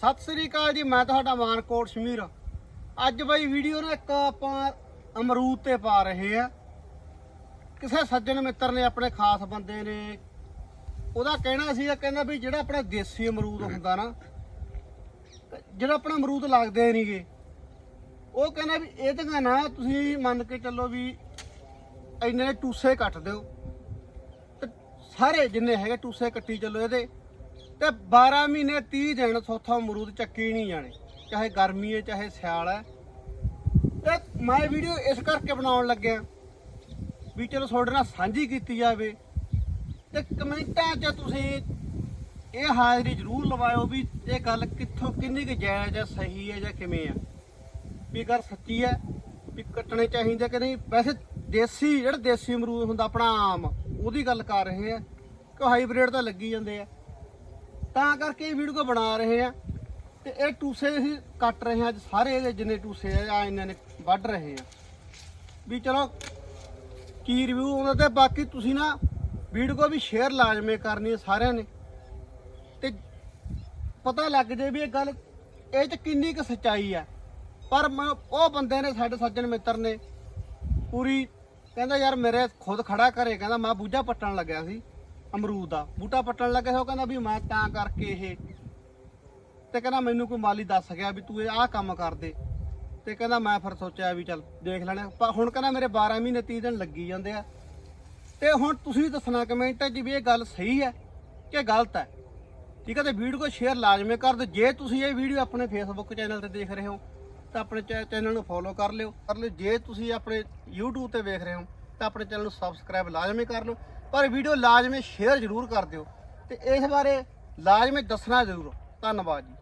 ਸਤਿ ਸ੍ਰੀ ਅਕਾਲ ਜੀ, ਮੈਂ ਤੁਹਾਡਾ ਮਾਨਕੋਟ ਸ਼ਮੀਰ। ਅੱਜ ਬਈ ਵੀਡੀਓ ਨਾ ਇੱਕ ਆਪਾਂ ਅਮਰੂਦ ਤੇ ਪਾ ਰਹੇ ਆ। ਕਿਸੇ ਸੱਜਣ ਮਿੱਤਰ ਨੇ, ਆਪਣੇ ਖਾਸ ਬੰਦੇ ਨੇ। ਉਹਦਾ ਕਹਿਣਾ ਸੀ ਕਹਿੰਦਾ ਵੀ ਜਿਹੜਾ ਆਪਣਾ ਦੇਸੀ ਅਮਰੂਦ ਹੁੰਦਾ ਨਾ, ਜਿਹੜਾ ਆਪਣਾ ਅਮਰੂਦ ਲੱਗਦੇ ਨਹੀਂਗੇ। ਉਹ ਕਹਿੰਦਾ ਵੀ ਇਹ ਤਾਂ ਨਾ ਤੁਸੀਂ ਮੰਨ ਕੇ ਚੱਲੋ ਵੀ ਇੰਨੇ ਟੂਸੇ ਕੱਟ ਦਿਓ। ਤੇ ਸਾਰੇ ਜਿੰਨੇ ਹੈਗੇ ਟੂਸੇ ਕੱਟੀ ਚੱਲੋ ਇਹਦੇ। ਤੇ 12 ਮਹੀਨੇ 30 ਦਿਨ ਸੋਥਾ ਅਮਰੂਦ ਚੱਕੀ ਨਹੀਂ ਜਾਣੇ, ਚਾਹੇ ਗਰਮੀ ਹੈ, ਚਾਹੇ ਸਿਆਲ ਹੈ। ਤੇ ਮੈਂ ਵੀਡੀਓ ਇਸ ਕਰਕੇ ਬਣਾਉਣ ਲੱਗਿਆ ਵੀ ਚਲੋ ਤੁਹਾਡੇ ਨਾਲ ਸਾਂਝੀ ਕੀਤੀ ਜਾਵੇ। ਤੇ ਕਮੈਂਟਾਂ 'ਚ ਤੁਸੀਂ ਇਹ ਹਾਜ਼ਰੀ ਜ਼ਰੂਰ ਲਵਾਇਓ ਵੀ ਇਹ ਗੱਲ ਕਿੱਥੋਂ, ਕਿੰਨੀ ਕੁ ਜਾਇਜ਼ ਹੈ, ਸਹੀ ਹੈ ਜਾਂ ਕਿਵੇਂ ਹੈ। ਵੀ ਗੱਲ ਸੱਚੀ ਹੈ, ਵੀ ਕੱਟਣੇ ਚਾਹੀਦੇ ਕਿ ਨਹੀਂ? ਵੈਸੇ ਦੇਸੀ, ਜਿਹੜਾ ਦੇਸੀ ਅਮਰੂਦ ਹੁੰਦਾ, ਆਪਣਾ ਆਮ, ਉਹਦੀ ਗੱਲ ਕਰ ਰਹੇ ਆ। ਕਿ ਹਾਈਬ੍ਰਿਡ ਤਾਂ ਲੱਗੀ ਜਾਂਦੇ ਆ। ਤਾਂ ਕਰਕੇ ਇਹ ਵੀਡੀਓ ਬਣਾ ਰਹੇ ਆ। ਤੇ ਇਹ ਟੂਸੇ ਅਸੀਂ ਕੱਟ ਰਹੇ ਆ। ਅੱਜ ਸਾਰੇ ਇਹਦੇ ਜਿੰਨੇ ਟੂਸੇ ਆ ਆ ਇਹਨਾਂ ਨੇ ਵੱਢ ਰਹੇ ਆ। ਵੀ ਚਲੋ, ਕੀ ਰਿਵਿਊ ਉਹਨਾਂ ਤੇ ਬਾਕੀ ਤੁਸੀਂ ਨਾ ਵੀਡੀਓ ਵੀ ਸ਼ੇਅਰ ਲਾਜ਼ਮੀ ਕਰਨੀ ਹੈ ਸਾਰਿਆਂ ਨੇ। ਤੇ ਪਤਾ ਲੱਗ ਜੇ ਵੀ ਇਹ ਗੱਲ ਇਹ ਚ ਕਿੰਨੀ ਕੁ ਸੱਚਾਈ ਆ। ਪਰ ਮੈਂ ਉਹ ਬੰਦੇ ਨੇ ਸਾਡੇ ਸੱਜਣ ਮਿੱਤਰ ਨੇ ਪੂਰੀ ਕਹਿੰਦਾ ਯਾਰ ਮੇਰੇ ਖੁਦ ਖੜਾ ਕਰੇ। ਕਹਿੰਦਾ ਮੈਂ ਬੂਝਾ ਪੱਟਣ ਲੱਗਿਆ ਸੀ। ਅਮਰੂਦ ਦਾ। ਬੂਟਾ ਪੱਟਣ ਲੱਗਿਆ ਸੀ, ਉਹ ਕਹਿੰਦਾ ਵੀ ਮੈਂ ਤਾਂ ਕਰਕੇ ਇਹ ਤੇ ਕਹਿੰਦਾ ਮੈਨੂੰ ਕੋਈ ਮਾਲੀ ਦੱਸ ਗਿਆ ਵੀ ਤੂੰ ਇਹ ਆਹ ਕੰਮ ਕਰ ਦੇ। ਤੇ ਕਹਿੰਦਾ ਮੈਂ ਫਿਰ ਸੋਚਿਆ ਵੀ ਚੱਲ ਦੇਖ ਲੈਣੇ ਪਰ ਹੁਣ ਕਹਿੰਦਾ ਮੇਰੇ 12 ਮਹੀਨੇ 30 ਦਿਨ ਲੱਗੀ ਜਾਂਦੇ ਆ। ਤੇ ਹੁਣ ਤੁਸੀਂ ਦੱਸਣਾ ਕਮੈਂਟਾਂ 'ਚ ਵੀ ਇਹ ਗੱਲ ਸਹੀ ਹੈ ਕਿ ਗਲਤ ਹੈ। ਠੀਕ ਹੈ, ਤੇ ਵੀਡੀਓ ਕੋ ਸ਼ੇਅਰ ਲਾਜ਼ਮੀ ਕਰ ਦਿਓ। ਜੇ ਤੁਸੀਂ ਇਹ ਵੀਡੀਓ ਆਪਣੇ ਫੇਸਬੁੱਕ ਚੈਨਲ ਤੇ ਦੇਖ ਰਹੇ ਹੋ, ਤਾਂ ਆਪਣੇ ਚੈਨਲ ਨੂੰ ਫੋਲੋ ਕਰ ਲਿਓ। ਕਰ ਲਿਓ। ਜੇ ਤੁਸੀਂ ਆਪਣੇ YouTube ਤੇ ਵੇਖ ਰਹੇ ਹੋ ਤਾਂ ਆਪਣੇ ਚੈਨਲ ਨੂੰ ਸਬਸਕ੍ਰਾਈਬ ਲਾਜ਼ਮੀ ਕਰ ਲਓ, ਪਰ ਵੀਡੀਓ ਲਾਜ਼ਮੀ ਸ਼ੇਅਰ ਜ਼ਰੂਰ ਕਰ ਦਿਓ ਤੇ ਇਸ ਬਾਰੇ ਲਾਜ਼ਮੀ ਦੱਸਣਾ ਜ਼ਰੂਰ। ਧੰਨਵਾਦ ਜੀ।